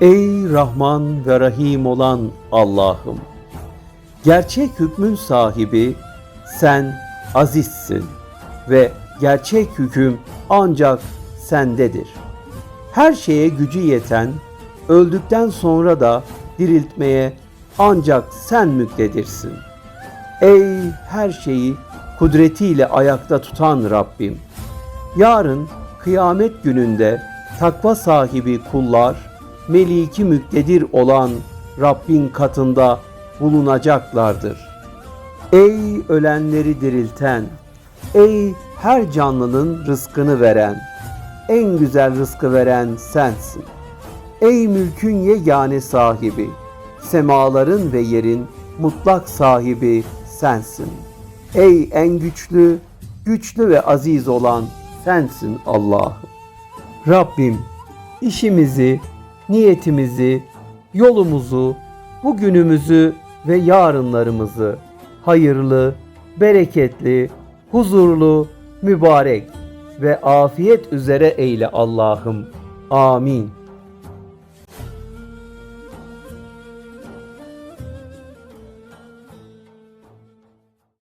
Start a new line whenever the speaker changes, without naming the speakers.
Ey Rahman ve Rahim olan Allah'ım! Gerçek hükmün sahibi sen azizsin ve gerçek hüküm ancak sendedir. Her şeye gücü yeten, öldükten sonra da diriltmeye ancak sen müktedirsin. Ey her şeyi kudretiyle ayakta tutan Rabbim! Yarın kıyamet gününde takva sahibi kullar, meliki müktedir olan Rabbin katında bulunacaklardır. Ey ölenleri dirilten, ey her canlının rızkını veren, en güzel rızkı veren sensin. Ey mülkün yegane sahibi, semaların ve yerin mutlak sahibi sensin. Ey en güçlü, güçlü ve aziz olan sensin Allah'ım. Rabbim işimizi, niyetimizi, yolumuzu, bugünümüzü ve yarınlarımızı hayırlı, bereketli, huzurlu, mübarek ve afiyet üzere eyle Allah'ım. Amin.